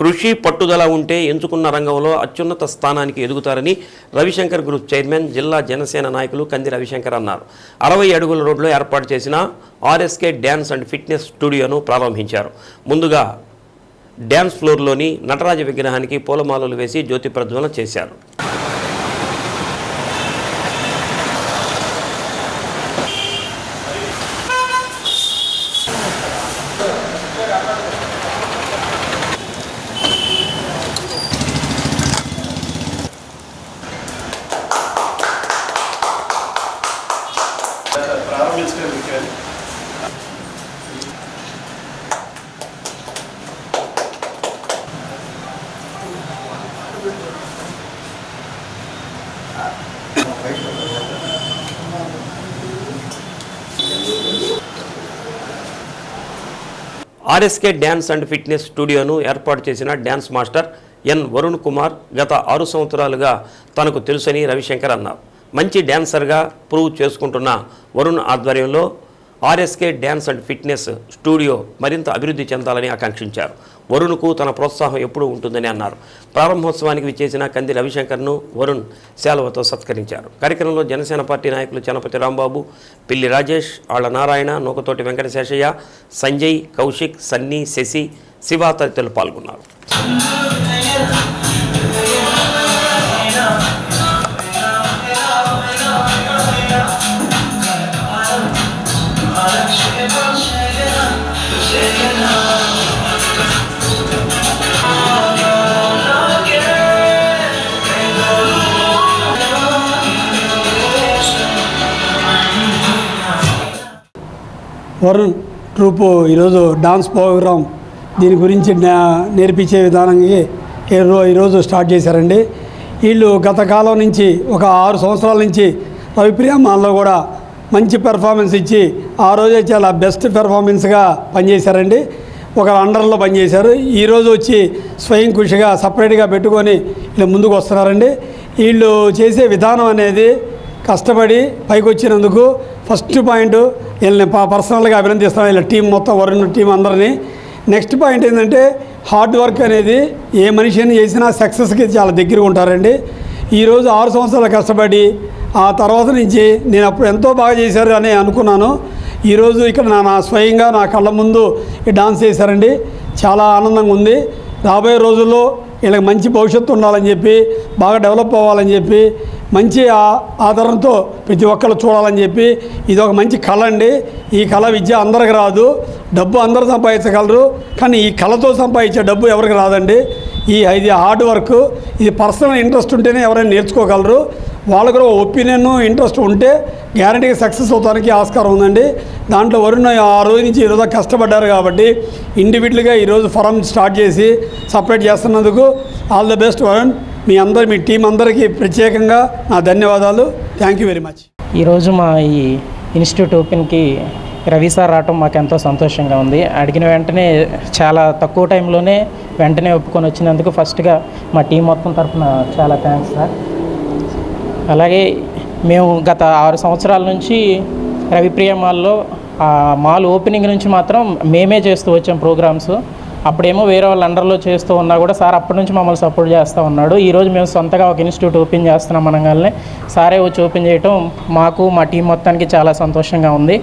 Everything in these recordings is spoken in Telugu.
కృషి పట్టుదల ఉంటే ఎంచుకున్న రంగంలో అత్యున్నత స్థానానికి ఎదుగుతారని రవిశంకర్ గ్రూప్ చైర్మన్ జిల్లా జనసేన నాయకులు కంది రవిశంకర్ అన్నారు. అరవై అడుగుల రోడ్లో ఏర్పాటు చేసిన ఆర్ఎస్కే డ్యాన్స్ అండ్ ఫిట్నెస్ స్టూడియోను ప్రారంభించారు. ముందుగా డ్యాన్స్ ఫ్లోర్లోని నటరాజ విగ్రహానికి పూలమాలలు వేసి జ్యోతి ప్రజ్వలన చేశారు. ఆర్ఎస్కే డ్యాన్స్ అండ్ ఫిట్నెస్ స్టూడియోను ఏర్పాటు చేసిన dance master N Varun Kumar గత ఆరు సంవత్సరాలుగా తనకు తెలుసని రవిశంకర్ అన్నారు. మంచి డ్యాన్సర్గా ప్రూవ్ చేసుకుంటున్న వరుణ్ ఆధ్వర్యంలో RSK dance and fitness studio మరింత అభివృద్ధి చెందాలని ఆకాంక్షించారు. వరుణ్కు తన ప్రోత్సాహం ఎప్పుడూ ఉంటుందని అన్నారు. ప్రారంభోత్సవానికి విచ్చేసిన కంది రవిశంకర్ను వరుణ్ శాలువతో సత్కరించారు. కార్యక్రమంలో జనసేన పార్టీ నాయకులు చనపతి రాంబాబు పిల్లి రాజేష్ ఆళ్ళ నారాయణ నూకతోటి వెంకటశేషయ్య సంజయ్ కౌశిక్ సన్నీ శశి శివ తదితరులు పాల్గొన్నారు. వరుణ్ ట్రూపు ఈరోజు డాన్స్ ప్రోగ్రామ్ దీని గురించి నేర్పించే విధానంగా ఈరోజు స్టార్ట్ చేశారండి. వీళ్ళు గత కాలం నుంచి ఒక ఆరు సంవత్సరాల నుంచి రవిప్రియమాల్లో కూడా మంచి పెర్ఫార్మెన్స్ ఇచ్చి ఆ రోజే చాలా బెస్ట్ పెర్ఫార్మెన్స్గా పనిచేశారండి. ఒక అండర్లో పనిచేశారు. ఈరోజు వచ్చి స్వయం కృషిగా సపరేట్గా పెట్టుకొని వీళ్ళు ముందుకు వస్తున్నారండి. వీళ్ళు చేసే విధానం అనేది కష్టపడి పైకి వచ్చినందుకు ఫస్ట్ పాయింట్ వీళ్ళని పర్సనల్గా అభినందిస్తాను వీళ్ళ టీం మొత్తం వరుణ్ టీం అందరినీ. నెక్స్ట్ పాయింట్ ఏంటంటే హార్డ్ వర్క్ అనేది ఏ మనిషిని చేసినా సక్సెస్కి చాలా దగ్గరగా ఉంటారండి. ఈరోజు ఆరు సంవత్సరాలు కష్టపడి ఆ తర్వాత నుంచి నేను అప్పుడు ఎంతో బాగా చేశారు అని అనుకున్నాను. ఈరోజు ఇక్కడ నా నా స్వయంగా నా కళ్ళ ముందు ఈ డాన్స్ చేశారండి. చాలా ఆనందంగా ఉంది. రాబోయే రోజుల్లో వీళ్ళకి మంచి భవిష్యత్తు ఉండాలని చెప్పి బాగా డెవలప్ అవ్వాలని చెప్పి మంచి ఆ- ఆదరణతో ప్రతి ఒక్కరు చూడాలని చెప్పి ఇది ఒక మంచి కళ అండి. ఈ కళ విద్య అందరికి రాదు. డబ్బు అందరూ సంపాదించగలరు. కానీ ఈ కళతో సంపాదించే డబ్బు ఎవరికి రాదండి. ఈ ఇది హార్డ్ వర్క్ ఇది పర్సనల్ ఇంట్రెస్ట్ ఉంటేనే ఎవరైనా నేర్చుకోగలరు. వాళ్ళకు కూడా ఒపీనియన్ ఇంట్రెస్ట్ ఉంటే గ్యారంటీగా సక్సెస్ అవుతానికి ఆస్కారం ఉందండి. దాంట్లో వరుణ్ ఆ రోజు నుంచి ఈరోజు కష్టపడ్డారు కాబట్టి ఇండివిజువల్గా ఈరోజు ఫరం స్టార్ట్ చేసి సపరేట్ చేస్తున్నందుకు ఆల్ ద బెస్ట్ వరుణ్. మీ అందరు మీ టీం అందరికీ ప్రత్యేకంగా నా ధన్యవాదాలు. థ్యాంక్ యూ వెరీ మచ్ ఈరోజు మా ఈ ఇన్స్టిట్యూట్ ఓపెన్కి రవి సార్ రావటం మాకు ఎంతో సంతోషంగా ఉంది. అడిగిన వెంటనే చాలా తక్కువ టైంలోనే వెంటనే ఒప్పుకొని వచ్చినందుకు ఫస్ట్గా మా టీం మొత్తం తరఫున చాలా థ్యాంక్స్ సార్. అలాగే మేము గత ఆరు సంవత్సరాల నుంచి రవిప్రియ మాల్లో మాల్ ఓపెనింగ్ నుంచి మాత్రం మేమే చేస్తూ వచ్చాం ప్రోగ్రామ్స్. అప్పుడేమో వేరే వాళ్ళ అండర్లో చేస్తూ ఉన్నా కూడా సార్ అప్పటి నుంచి మమ్మల్ని సపోర్ట్ చేస్తూ ఉన్నాడు. ఈరోజు మేము సొంతగా ఒక ఇన్స్టిట్యూట్ ఓపెన్ చేస్తున్నాం అనగానే సారే వచ్చి ఓపెన్ చేయటం మాకు మా టీం మొత్తానికి చాలా సంతోషంగా ఉంది.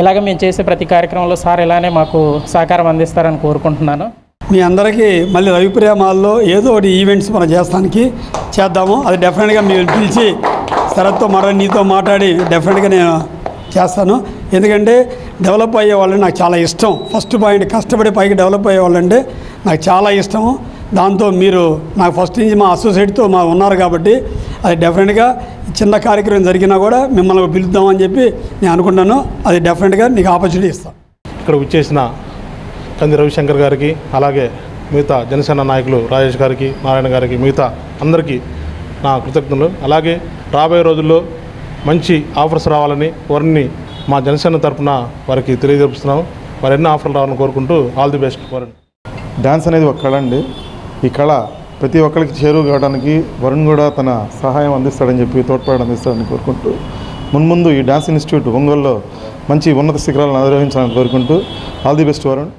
ఇలాగ మేము చేసే ప్రతి కార్యక్రమంలో సార్ ఇలానే మాకు సహకారం అందిస్తారని కోరుకుంటున్నాను. మీ అందరికీ మళ్ళీ రవిప్రేమాల్లో ఏదో ఒకటి ఈవెంట్స్ మనం చేస్తానికి చేద్దాము. అది డెఫినెట్గా మీరు పిలిచి శరత్తో మరో నీతో మాట్లాడి డెఫినెట్గా నేను చేస్తాను. ఎందుకంటే డెవలప్ అయ్యే వాళ్ళని నాకు చాలా ఇష్టం. ఫస్ట్ పాయింట్ కష్టపడి పైకి డెవలప్ అయ్యే వాళ్ళంటే నాకు చాలా ఇష్టం దాంతో మీరు నాకు ఫస్ట్ నుంచి మా అసోసియేట్తో మా ఉన్నారు కాబట్టి అది డెఫినెట్గా చిన్న కార్యక్రమం జరిగినా కూడా మిమ్మల్ని పిలుద్దామని చెప్పి నేను అనుకుంటాను అది డెఫినెట్గా నీకు ఆపర్చునిటీ ఇస్తాను ఇక్కడ వచ్చేసిన కంది రవిశంకర్ గారికి అలాగే మిగతా జనసేన నాయకులు రాజేష్ గారికి నారాయణ గారికి మిగతా అందరికీ నా కృతజ్ఞతలు. అలాగే రాబోయే రోజుల్లో మంచి ఆఫర్స్ రావాలని వారిని మా జనసేన తరపున వారికి తెలియజేస్తున్నాం వారు ఎన్ని ఆఫర్లు రావాలని కోరుకుంటూ all the best Varun. Dance అనేది ఒక కళ అండి. ఈ కళ ప్రతి ఒక్కరికి చేరువు కావడానికి వరుణ్ కూడా తన సహాయం అందిస్తాడని చెప్పి తోడ్పాటు అందిస్తాడని కోరుకుంటూ మున్ముందు ఈ డ్యాన్స్ ఇన్స్టిట్యూట్ ఒంగోలులో మంచి ఉన్నత శిఖరాలను అధిరోహించాలని కోరుకుంటూ ఆల్ ది బెస్ట్ వరుణ్.